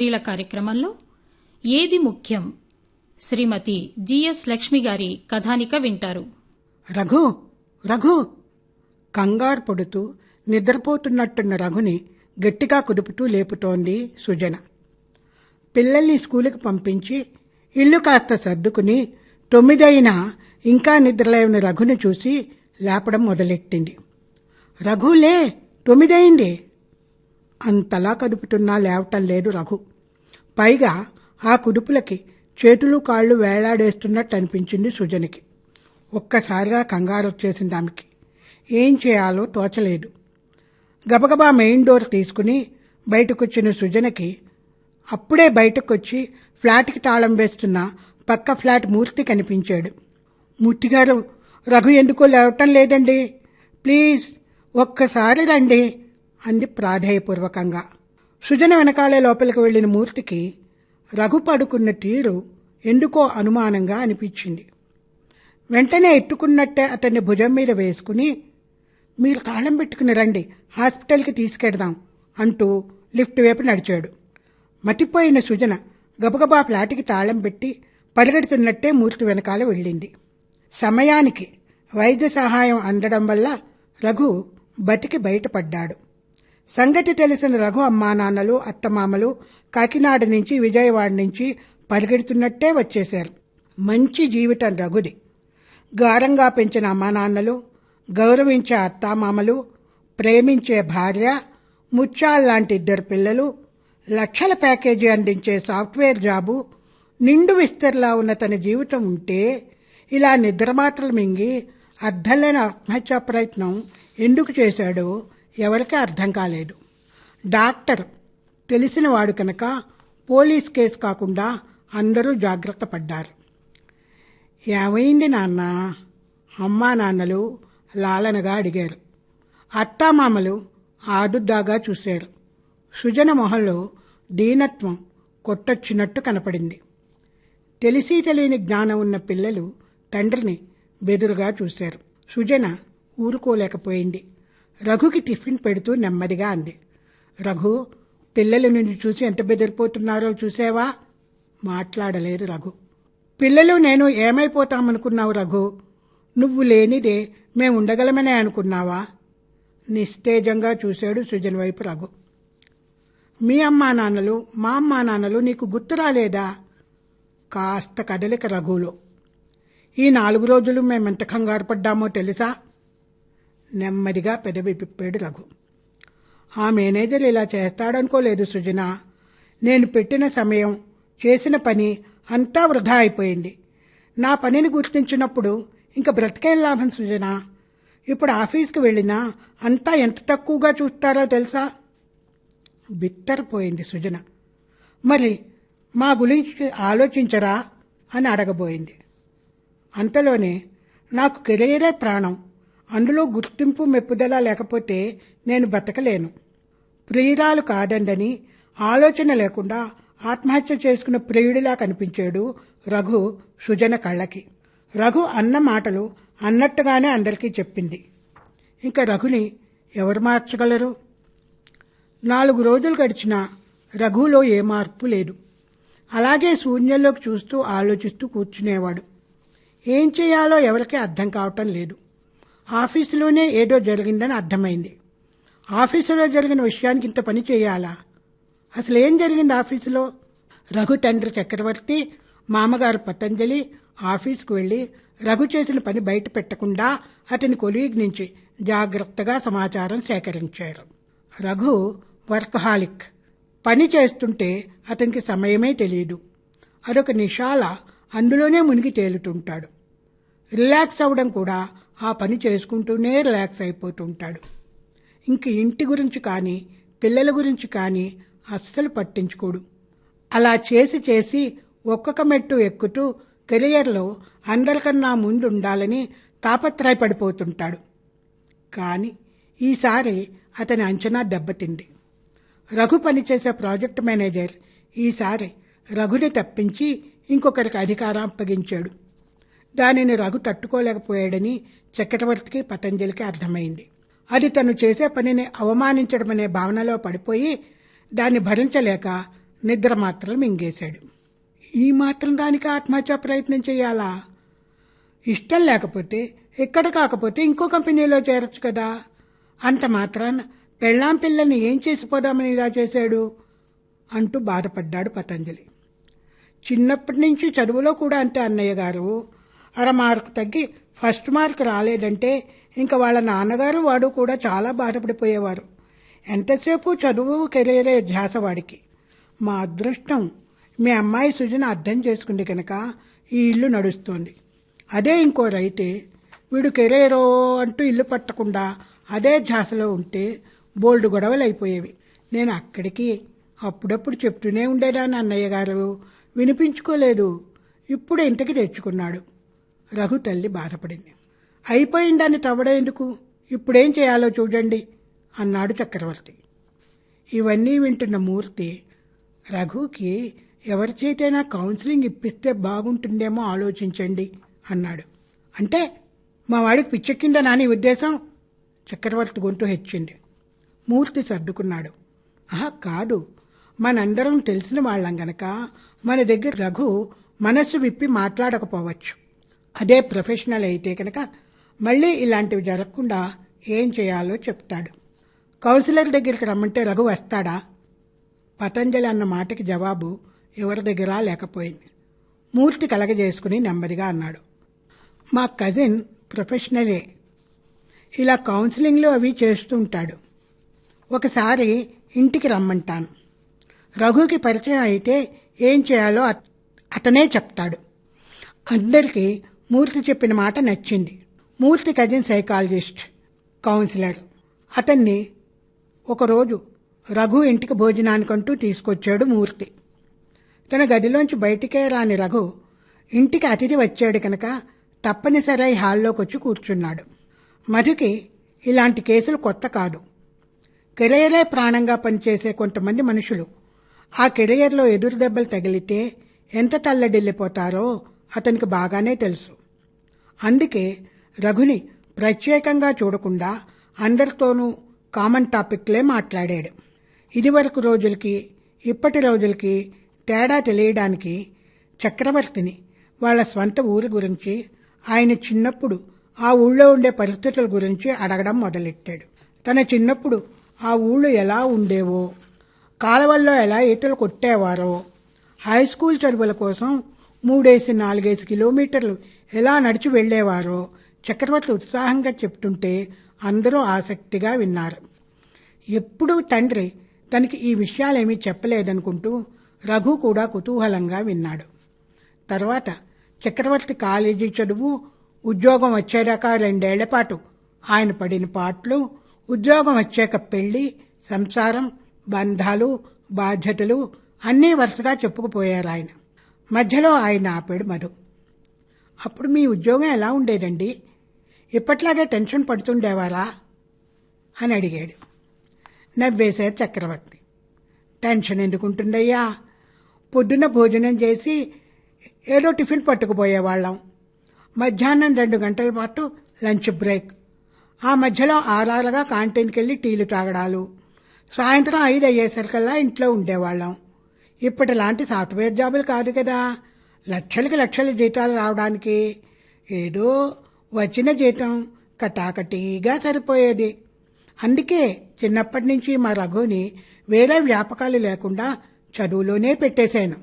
స్త్రీల కార్యక్రమంలో ఏది ముఖ్యం? శ్రీమతి జిఎస్ లక్ష్మి గారి కథానిక వింటారు. రఘు రఘు! కంగారు పడుతూ నిద్రపోతున్నట్టున్న రఘుని గట్టిగా కుదుపుతూ లేపుతోంది సుజన. పిల్లల్ని స్కూలుకి పంపించి ఇల్లు కాస్త సర్దుకుని తొమ్మిదైనా ఇంకా నిద్రలేని రఘుని చూసి లేపడం మొదలెట్టింది. రఘులే తొమ్మిదైంది. అంతలా కదుపుతున్నా లేవటం లేదు రఘు. పైగా ఆ కుదుపులకి చేతులు కాళ్ళు వేలాడేస్తున్నట్టు అనిపించింది సుజనికి. ఒక్కసారిగా కంగారు వచ్చేసింది ఆమెకి. ఏం చేయాలో తోచలేదు. గబగబా మెయిన్ డోర్ తీసుకుని బయటకొచ్చిన సుజనకి అప్పుడే బయటకొచ్చి ఫ్లాట్కి తాళం వేస్తున్న పక్క ఫ్లాట్ మూర్తి కనిపించాడు. మూర్తిగారు రఘు ఎందుకో లేవటం లేదండి. ప్లీజ్ ఒక్కసారి రండి. అంది ప్రాధేయపూర్వకంగా. సుజన వెనకాలే లోపలికి వెళ్ళిన మూర్తికి రఘు పడుకున్న తీరు ఎందుకో అనుమానంగా అనిపించింది. వెంటనే ఎత్తుకున్నట్టే అతన్ని భుజం మీద వేసుకుని మీరు తాళం పెట్టుకుని రండి హాస్పిటల్కి తీసుకెడదాం అంటూ లిఫ్ట్ వైపు నడిచాడు. మతిపోయిన సుజన గబగబా ఫ్లాట్కి తాళం పెట్టి పరిగెడుతున్నట్టే మూర్తి వెనకాల వెళ్ళింది. సమయానికి వైద్య సహాయం అందడం వల్ల రఘు బతికి బయటపడ్డాడు. సంగతి తెలిసిన రఘు అమ్మా నాన్నలు అత్తమామలు కాకినాడ నుంచి విజయవాడ నుంచి పరిగెడుతున్నట్టే వచ్చేశారు. మంచి జీవితం రఘుది. గారంగా పెంచిన అమ్మా నాన్నలు గౌరవించే అత్తామామలు ప్రేమించే భార్య ముత్యాల్లాంటి ఇద్దరు పిల్లలు లక్షల ప్యాకేజీ అందించే సాఫ్ట్వేర్ జాబు నిండు విస్తరిలా ఉన్న తన జీవితం ఉంటే ఇలా నిద్రమాత్రలు మింగి అర్థం లేని ఆత్మహత్యా ప్రయత్నం ఎందుకు చేశాడో? ఎవరికీ అర్థం కాలేదు. డాక్టర్ తెలిసినవాడు కనుక పోలీస్ కేసు కాకుండా అందరూ జాగ్రత్త పడ్డారు. ఏమైంది నాన్న? అమ్మా నాన్నలు లాలనగా అడిగారు. అత్తామామలు ఆదుద్దాగా చూశారు. సుజన మొహంలో దీనత్వం కొట్టొచ్చినట్టు కనపడింది. తెలిసి తెలియని జ్ఞానం ఉన్న పిల్లలు తండ్రిని బెదురుగా చూశారు. సుజన ఊరుకోలేకపోయింది. రఘుకి టిఫిన్ పెడుతూ నెమ్మదిగా అంది. రఘు పిల్లలు నిన్ను చూసి ఎంత బెదిరిపోతున్నారో చూసావా? మాట్లాడలేదు రఘు. పిల్లలు నేను ఏమైపోతామనుకున్నావు రఘు? నువ్వు లేనిదే మేము ఉండగలమనే అనుకున్నావా? నిస్తేజంగా చూశాడు సుజన్ వైపు రఘు. మీ అమ్మా నాన్నలు మా అమ్మా నాన్నలు నీకు గుర్తు రాలేదా? కాస్త కదలిక రఘులో. ఈ నాలుగు రోజులు మేమెంత కంగారు పడ్డామో తెలుసా? నెమ్మదిగా పెదవి పిప్పాడు రఘు. ఆ మేనేజర్ ఇలా చేస్తాడనుకోలేదు సుజన. నేను పెట్టిన సమయం చేసిన పని అంతా వృధా అయిపోయింది. నా పనిని గుర్తించినప్పుడు ఇంకా బ్రతికేం లాభం సృజన? ఇప్పుడు ఆఫీస్కి వెళ్ళినా అంతా ఎంత తక్కువగా చూస్తారో తెలుసా? బిత్తరపోయింది సుజన. మరి మా గురించి ఆలోచించరా? అని అడగబోయింది. అంతలోనే నాకు కెరీరే ప్రాణం. అందులో గుర్తింపు మెప్పుదల లేకపోతే నేను బతకలేను. ప్రియురాలు కాదండని ఆలోచన లేకుండా ఆత్మహత్య చేసుకున్న ప్రియుడిలా కనిపించాడు రఘు సుజన కళ్ళకి. రఘు అన్న మాటలు అన్నట్టుగానే అందరికీ చెప్పింది. ఇంకా రఘుని ఎవరు మార్చగలరు? నాలుగు రోజులు గడిచినా రఘులో ఏ మార్పు లేదు. అలాగే శూన్యంలోకి చూస్తూ ఆలోచిస్తూ కూర్చునేవాడు. ఏం చేయాలో ఎవరికీ అర్థం కావటం లేదు. ఆఫీసులోనే ఏదో జరిగిందని అర్థమైంది. ఆఫీసులో జరిగిన విషయానికి ఇంత పని చేయాలా? అసలు ఏం జరిగింది ఆఫీసులో? రఘు తండ్రి చక్రవర్తి మామగారు పతంజలి ఆఫీస్కు వెళ్ళి రఘు చేసిన పని బయట పెట్టకుండా అతని కొలీగ్ నుంచి జాగ్రత్తగా సమాచారం సేకరించారు. రఘు వర్కహాలిక్. పని చేస్తుంటే అతనికి సమయమే తెలియదు అదొక నిషాల అందులోనే మునిగి తేలుతుంటాడు. రిలాక్స్ అవ్వడం కూడా ఆ పని చేసుకుంటూనే రిలాక్స్ అయిపోతుంటాడు. ఇంక ఇంటి గురించి కానీ పిల్లల గురించి కానీ అస్సలు పట్టించుకోడు. అలా చేసి చేసి ఒక్కొక్క మెట్టు ఎక్కుతూ కెరియర్లో అందరికన్నా ముందు ఉండాలని తాపత్రయపడిపోతుంటాడు. కానీ ఈసారి అతని అంచనా దెబ్బతింది. రఘు పనిచేసే ప్రాజెక్ట్ మేనేజర్ ఈసారి రఘుని తప్పించి ఇంకొకరికి అధికారం అప్పగించాడు. దానిని రఘు తట్టుకోలేకపోయాడని చక్రవర్తికి పతంజలికి అర్థమైంది. అది తను చేసే పనిని అవమానించడమనే భావనలో పడిపోయి దాన్ని భరించలేక నిద్ర మాత్రం మింగేశాడు. ఈ మాత్రం దానికి ఆత్మహత్య ప్రయత్నం చేయాలా? ఇష్టం లేకపోతే ఇక్కడ కాకపోతే ఇంకో కంపెనీలో చేరొచ్చు కదా? అంత మాత్రాన పెళ్ళాం పిల్లల్ని ఏం చేసిపోదామని ఇలా చేశాడు? అంటూ బాధపడ్డాడు పతంజలి. చిన్నప్పటి నుంచి చదువులో కూడా అంతే అన్నయ్య గారు. అర మార్కు తగ్గి ఫస్ట్ మార్క్ రాలేదంటే ఇంకా వాళ్ళ నాన్నగారు వాడు కూడా చాలా బాధపడిపోయేవారు. ఎంతసేపు చదువు కెరీరే ధ్యాస వాడికి. మా అదృష్టం మీ అమ్మాయి సుజన అర్థం చేసుకుంది కనుక ఈ ఇల్లు నడుస్తుంది. అదే ఇంకో రైతే వీడు కెరీరో అంటూ ఇల్లు పట్టకుండా అదే ధ్యాసలో ఉంటే బోల్డ్ గొడవలు అయిపోయేవి నేను అక్కడికి అప్పుడప్పుడు చెప్తూనే ఉండేదాన్ని అన్నయ్య గారు. వినిపించుకోలేదు. ఇప్పుడు ఇంటికి తెచ్చుకున్నాడు. రఘు తల్లి బాధపడింది. అయిపోయిందని తవ్వడేందుకు? ఇప్పుడేం చేయాలో చూడండి అన్నాడు చక్రవర్తి. ఇవన్నీ వింటున్న మూర్తి రఘుకి ఎవరి చేతైనా కౌన్సిలింగ్ ఇప్పిస్తే బాగుంటుందేమో ఆలోచించండి అన్నాడు. అంటే మా వాడికి పిచ్చెక్కిందా నాని ఉద్దేశం? చక్రవర్తి గొంతు హెచ్చింది. మూర్తి సర్దుకున్నాడు. ఆహా కాదు. మనందరం తెలిసిన వాళ్ళం గనక మన దగ్గర రఘు మనస్సు విప్పి మాట్లాడకపోవచ్చు. అదే ప్రొఫెషనల్ అయితే కనుక మళ్ళీ ఇలాంటివి జరగకుండా ఏం చేయాలో చెప్తాడు. కౌన్సిలర్ దగ్గరికి రమ్మంటే రఘు వస్తాడా? పతంజలి అన్న మాటకి జవాబు ఎవరి దగ్గర లేకపోయింది. మూర్తి కలగజేసుకుని నెమ్మదిగా అన్నాడు. మా కజిన్ ప్రొఫెషనలే. ఇలా కౌన్సిలింగ్లు అవి చేస్తూ ఉంటాడు. ఒకసారి ఇంటికి రమ్మంటాను. రఘుకి పరిచయం అయితే ఏం చేయాలో అతనే చెప్తాడు. అందరికీ మూర్తి చెప్పిన మాట నచ్చింది. మూర్తి కజిన్ సైకాలజిస్ట్ కౌన్సిలర్ అతన్ని ఒకరోజు రఘు ఇంటికి భోజనానికంటూ తీసుకొచ్చాడు మూర్తి. తన గదిలోంచి బయటికే రాని రఘు ఇంటికి అతిథి వచ్చాడు కనుక తప్పనిసరి హాల్లోకి వచ్చి కూర్చున్నాడు. మధుకి ఇలాంటి కేసులు కొత్త కాదు. కెరియరే ప్రాణంగా పనిచేసే కొంతమంది మనుషులు. ఆ కెరియర్లో ఎదురు దెబ్బలు తగిలితే ఎంత తల్లడిల్లిపోతారో అతనికి బాగానే తెలుసు. అందుకే రఘుని ప్రత్యేకంగా చూడకుండా అందరితోనూ కామన్ టాపిక్లే మాట్లాడాడు. ఇదివరకు రోజులకి ఇప్పటి రోజులకి తేడా తెలియడానికి చక్రవర్తిని వాళ్ళ స్వంత ఊరి గురించి ఆయన చిన్నప్పుడు ఆ ఊళ్ళో ఉండే పరిస్థితుల గురించి అడగడం మొదలెట్టాడు. తన చిన్నప్పుడు ఆ ఊళ్ళు ఎలా ఉండేవో కాలవల్లో ఎలా ఈతలు కొట్టేవారో హై స్కూల్ చదువుల కోసం మూడేసి నాలుగేసి కిలోమీటర్లు ఎలా నడిచి వెళ్ళేవారో చక్రవర్తి ఉత్సాహంగా చెప్తుంటే అందరూ ఆసక్తిగా విన్నారు. ఎప్పుడూ తండ్రి తనకి ఈ విషయాలేమీ చెప్పలేదనుకుంటూ రఘు కూడా కుతూహలంగా విన్నాడు. తర్వాత చక్రవర్తి కాలేజీ చదువు ఉద్యోగం వచ్చేదాక రెండేళ్ళ పాటు ఆయన పడిన పాటలు ఉద్యోగం వచ్చాక పెళ్ళి సంసారం బంధాలు బాధ్యతలు అన్నీ వరుసగా చెప్పుకుపోయారు ఆయన. మధ్యలో ఆయన ఆపాడు మధు. అప్పుడు మీ ఉద్యోగం ఎలా ఉండేదండి? ఇప్పట్లాగే టెన్షన్ పడుతుండేవారా? అని అడిగాడు. నవ్వేశారు చక్రవర్తి. టెన్షన్ ఎందుకుంటుందయ్యా? పొద్దున్న భోజనం చేసి ఏదో టిఫిన్ పట్టుకుపోయేవాళ్ళం. మధ్యాహ్నం రెండు గంటల పాటు లంచ్ బ్రేక్. ఆ మధ్యలో ఆరాలుగా క్యాంటీన్కి వెళ్ళి టీలు తాగడాలు. సాయంత్రం ఐదు అయ్యేసరికల్లా ఇంట్లో ఉండేవాళ్ళం. ఇప్పటి లాంటి సాఫ్ట్వేర్ జాబులు కాదు కదా. లక్షలకి లక్షల జీతాలు రావడానికి ఏదో వచ్చిన జీతం కటాకటీగా సరిపోయేది. అందుకే చిన్నప్పటి నుంచి మా రఘుని వేరే వ్యాపకాలు లేకుండా చదువులోనే పెట్టేశాను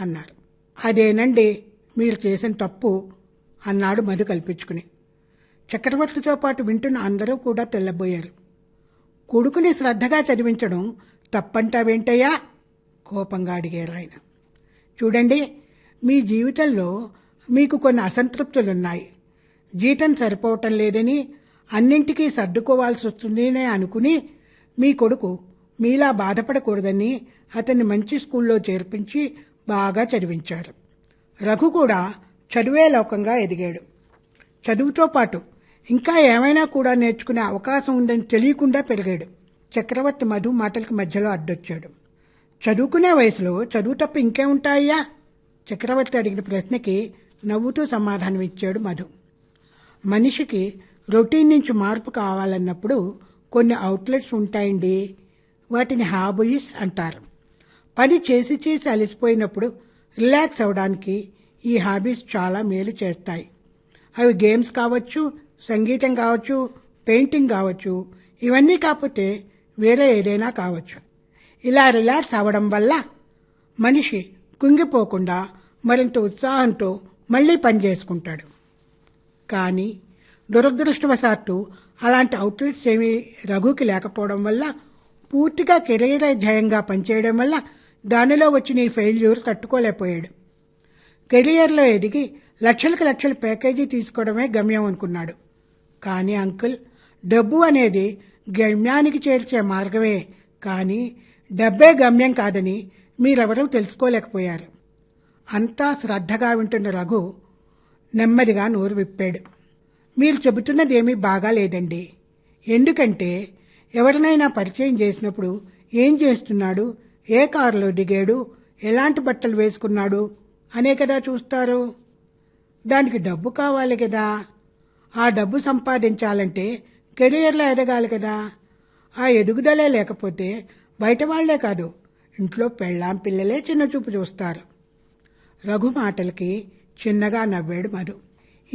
అన్నారు. అదేనండి మీరు చేసిన తప్పు అన్నాడు మధు కల్పించుకుని. చక్రవర్తితో పాటు వింటున్న అందరూ కూడా తెల్లబోయారు. కొడుకుని శ్రద్ధగా చదివించడం తప్పంటావేంటయ్యా? కోపంగా అడిగారు ఆయన. చూడండి మీ జీవితంలో మీకు కొన్ని అసంతృప్తులున్నాయి. జీతం సరిపోవటం లేదని అన్నింటికీ సర్దుకోవాల్సి వస్తుందనే అనుకుని మీ కొడుకు మీలా బాధపడకూడదని అతన్ని మంచి స్కూల్లో చేర్పించి బాగా చదివించారు. రఘు కూడా చదువే లోకంగా ఎదిగాడు. చదువుతో పాటు ఇంకా ఏమైనా కూడా నేర్చుకునే అవకాశం ఉందని తెలియకుండా పెరిగాడు. చక్రవర్తి మధు మాటలకు మధ్యలో అడ్డొచ్చాడు. చదువుకునే వయసులో చదువు తప్ప ఇంకేముంటాయ్యా? చక్రవర్తి అడిగిన ప్రశ్నకి నవ్వుతూ సమాధానం ఇచ్చాడు మధు. మనిషికి రొటీన్ నుంచి మార్పు కావాలన్నప్పుడు కొన్ని అవుట్లెట్స్ ఉంటాయండి. వాటిని హాబీస్ అంటారు. పని చేసి చేసి అలసిపోయినప్పుడు రిలాక్స్ అవడానికి ఈ హాబీస్ చాలా మేలు చేస్తాయి. అవి గేమ్స్ కావచ్చు సంగీతం కావచ్చు పెయింటింగ్ కావచ్చు ఇవన్నీ కాకపోతే వేరే ఏదైనా కావచ్చు. ఇలా రిలాక్స్ అవ్వడం వల్ల మనిషి కుంగిపోకుండా మరింత ఉత్సాహంతో మళ్ళీ పని చేసుకుంటాడు కానీ దురదృష్టవశాత్తు అలాంటి అవుట్లెట్స్ ఏమీ రఘుకి లేకపోవడం వల్ల పూర్తిగా కెరీర్ ధ్యేయంగా పనిచేయడం వల్ల దానిలో వచ్చిన ఈ ఫెయిల్యూర్ తట్టుకోలేకపోయాడు. కెరియర్లో ఎదిగి లక్షలకు లక్షల ప్యాకేజీ తీసుకోవడమే గమ్యం అనుకున్నాడు. కానీ అంకుల్ డబ్బు అనేది గమ్యానికి చేర్చే మార్గమే కానీ డబ్బే గమ్యం కాదని మీరెవరూ తెలుసుకోలేకపోయారు. అంతా శ్రద్ధగా వింటున్న రఘు నెమ్మదిగా నోరు విప్పాడు. మీరు చెబుతున్నది ఏమీ బాగాలేదండి. ఎందుకంటే ఎవరినైనా పరిచయం చేసినప్పుడు ఏం చేస్తున్నాడు? ఏ కారులో దిగాడు? ఎలాంటి బట్టలు వేసుకున్నాడు? అనే కదా చూస్తారు. దానికి డబ్బు కావాలి కదా. ఆ డబ్బు సంపాదించాలంటే కెరియర్లో ఎదగాలి కదా. ఆ ఎదుగుదలే లేకపోతే బయట వాళ్ళే కాదు. ఇంట్లో పెళ్ళాం పిల్లలే చిన్న చూపు చూస్తారు. రఘు మాటలకి చిన్నగా నవ్వాడు మధు.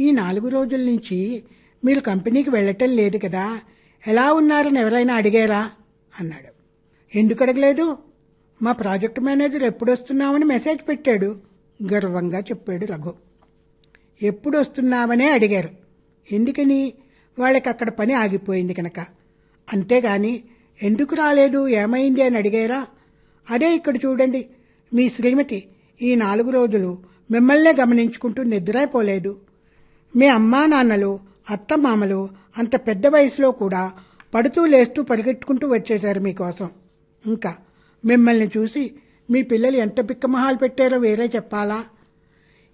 ఈ నాలుగు రోజుల నుంచి మీరు కంపెనీకి వెళ్ళటం లేదు కదా ఎలా ఉన్నారని ఎవరైనా అడిగారా? అన్నాడు. ఎందుకు అడగలేదు? మా ప్రాజెక్ట్ మేనేజర్ ఎప్పుడు వస్తున్నామని మెసేజ్ పెట్టాడు గర్వంగా చెప్పాడు రఘు. ఎప్పుడు వస్తున్నామనే అడిగారు. ఎందుకని? వాళ్ళకి అక్కడ పని ఆగిపోయింది కనుక. అంతేగాని ఎందుకు రాలేదు? ఏమైంది అని అడిగారా? అదే ఇక్కడ చూడండి మీ శ్రీమతి ఈ నాలుగు రోజులు మిమ్మల్నే గమనించుకుంటూ నిద్రైపోలేదు. మీ అమ్మా నాన్నలు అత్తమామలు అంత పెద్ద వయసులో కూడా పడుతూ లేస్తూ పరిగెట్టుకుంటూ వచ్చేశారు మీకోసం. ఇంకా మిమ్మల్ని చూసి మీ పిల్లలు ఎంత పిక్కమహాలు పెట్టారో వేరే చెప్పాలా?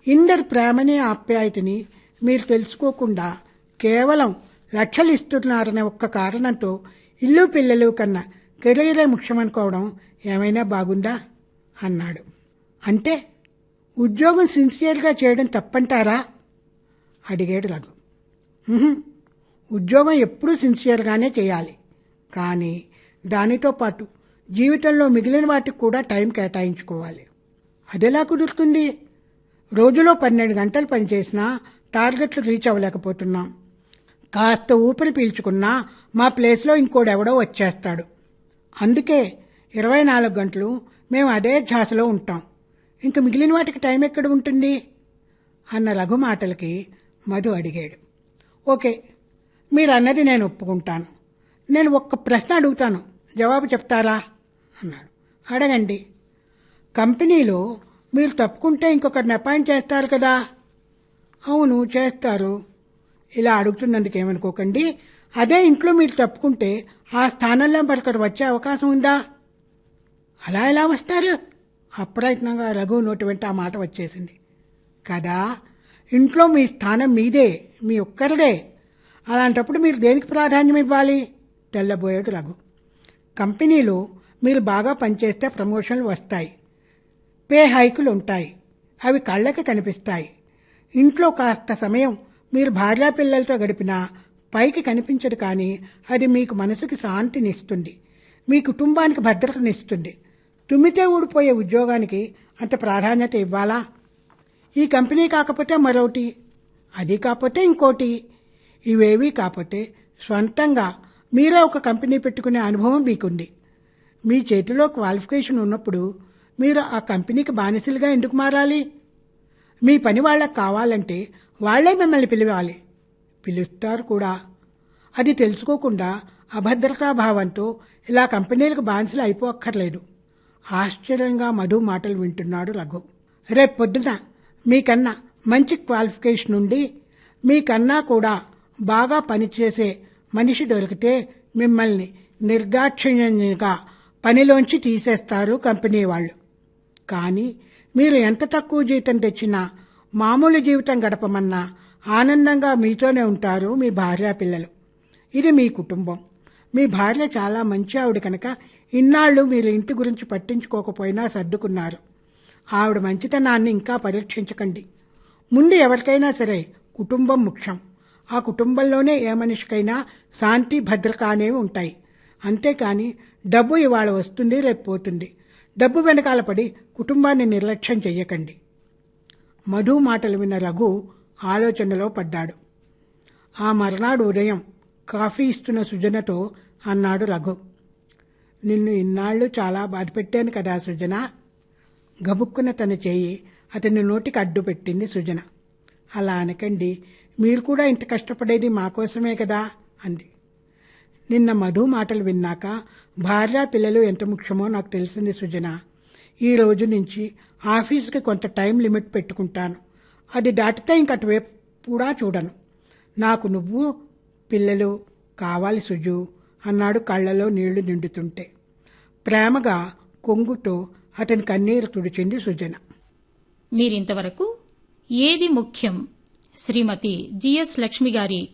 ఇందరి ప్రేమని ఆప్యాయతని మీరు తెలుసుకోకుండా కేవలం లక్షలు ఇస్తున్నారనే ఒక్క కారణంతో ఇల్లు పిల్లలు కన్నా కెరీరే ముఖ్యమనుకోవడం ఏమైనా బాగుందా? అన్నాడు. అంటే ఉద్యోగం సిన్సియర్గా చేయడం తప్పంటారా? అడిగాడు రఘు. ఉద్యోగం ఎప్పుడూ సిన్సియర్గానే చేయాలి. కానీ దానితో పాటు జీవితంలో మిగిలిన వాటికి కూడా టైం కేటాయించుకోవాలి. అదెలా కుదురుతుంది? రోజులో పన్నెండు గంటలు పనిచేసినా టార్గెట్లు రీచ్ అవ్వలేకపోతున్నాం. కాస్త ఊపిరి పీల్చుకున్నా మా ప్లేస్లో ఇంకోడెవడో వచ్చేస్తాడు. అందుకే ఇరవై నాలుగు గంటలు మేము అదే ధ్యాసలో ఉంటాం. ఇంక మిగిలిన వాటికి టైం ఎక్కడ ఉంటుంది? అన్న రఘు మాటలకి మధు అడిగాడు. ఓకే మీరు అన్నది నేను ఒప్పుకుంటాను. నేను ఒక్క ప్రశ్న అడుగుతాను. జవాబు చెప్తారా? అన్నాడు. అడగండి. కంపెనీలో మీరు తప్పుకుంటే ఇంకొకరిని అపాయింట్ చేస్తారు కదా? అవును చేస్తారు. ఇలా అడుగుతున్నందుకు ఏమనుకోకండి. అదే ఇంట్లో మీరు తప్పుకుంటే ఆ స్థానంలో మరొకరు వచ్చే అవకాశం ఉందా? అలా ఎలా వస్తారు? అప్రయత్నంగా రఘు నోటి వెంట ఆ మాట వచ్చేసింది. కదా ఇంట్లో మీ స్థానం మీదే మీ ఒక్కరిదే. అలాంటప్పుడు మీరు దేనికి ప్రాధాన్యం ఇవ్వాలి? తెల్లబోయాడు రఘు. కంపెనీలో మీరు బాగా పనిచేస్తే ప్రమోషన్లు వస్తాయి. పే హైకులు ఉంటాయి. అవి కళ్ళకి కనిపిస్తాయి. ఇంట్లో కాస్త సమయం మీరు భార్యా పిల్లలతో గడిపినా పైకి కనిపించదు కానీ అది మీకు మనసుకి శాంతినిస్తుంది. మీ కుటుంబానికి భద్రతనిస్తుంది. తుమ్మితే ఊడిపోయే ఉద్యోగానికి అంత ప్రాధాన్యత ఇవ్వాలా? ఈ కంపెనీ కాకపోతే మరొకటి అది కాకపోతే ఇంకోటి. ఇవేవీ కాకపోతే స్వంతంగా మీరే ఒక కంపెనీ పెట్టుకునే అనుభవం మీకుంది. మీ చేతిలో క్వాలిఫికేషన్ ఉన్నప్పుడు మీరు ఆ కంపెనీకి బానిసలుగా ఎందుకు మారాలి? మీ పని వాళ్ళకి కావాలంటే వాళ్ళే మిమ్మల్ని పిలవాలి. పిలుస్తారు కూడా. అది తెలుసుకోకుండా అభద్రతా భావంతో ఇలా కంపెనీలకు బానిసలు అయిపోక్కర్లేదు. ఆశ్చర్యంగా మధు మాటలు వింటున్నాడు రఘు రేపు పొద్దున మీకన్నా మంచి క్వాలిఫికేషన్ ఉండి మీకన్నా కూడా బాగా పనిచేసే మనిషి దొరికితే మిమ్మల్ని నిర్దాక్షిణ్యంగా పనిలోంచి తీసేస్తారు కంపెనీ వాళ్ళు. కానీ మీరు ఎంత తక్కువ జీతం తెచ్చినా మామూలు జీవితం గడపమన్నా ఆనందంగా మీతోనే ఉంటారు మీ భార్య పిల్లలు ఇది మీ కుటుంబం. మీ భార్య చాలా మంచి ఆవిడ కనుక ఇన్నాళ్ళు మీరు ఇంటి గురించి పట్టించుకోకపోయినా సర్దుకున్నారు. ఆవిడ మంచితనాన్ని ఇంకా పరీక్షించకండి ముందు ఎవరికైనా సరే కుటుంబం ముఖ్యం. ఆ కుటుంబంలోనే ఏ మనిషికైనా శాంతి భద్రత అనేవి ఉంటాయి. అంతేకాని డబ్బు ఇవాళ వస్తుంది రేపు పోతుంది. డబ్బు వెనకాల పడి కుటుంబాన్ని నిర్లక్ష్యం చెయ్యకండి. మధు మాటలు విన్న రఘు ఆలోచనలో పడ్డాడు. ఆ మర్నాడు ఉదయం కాఫీ ఇస్తున్న సుజనతో అన్నాడు రఘు. నిన్ను ఇన్నాళ్ళు చాలా బాధపెట్టాను కదా సుజన. గబుక్కున తన చేయి అతని నోటికి అడ్డు పెట్టింది సుజన. అలా అనకండి మీరు కూడా ఇంత కష్టపడేది మా కోసమే కదా అంది. నిన్న మధు మాటలు విన్నాక భార్య పిల్లలు ఎంత ముఖ్యమో నాకు తెలిసింది సుజన. ఈ రోజు నుంచి ఆఫీస్కి కొంత టైం లిమిట్ పెట్టుకుంటాను. అది దాటితే ఇంక అటువైపు కూడా చూడను. నాకు నువ్వు పిల్లలు కావాలి సుజు అన్నాడు కళ్ళలో నీళ్ళు నిండుతుంటే. ప్రేమగా కొంగుతో అతని కన్నీరు తుడిచింది సుజన. మీరింతవరకు ఏది ముఖ్యం? శ్రీమతి జిఎస్ లక్ష్మి గారి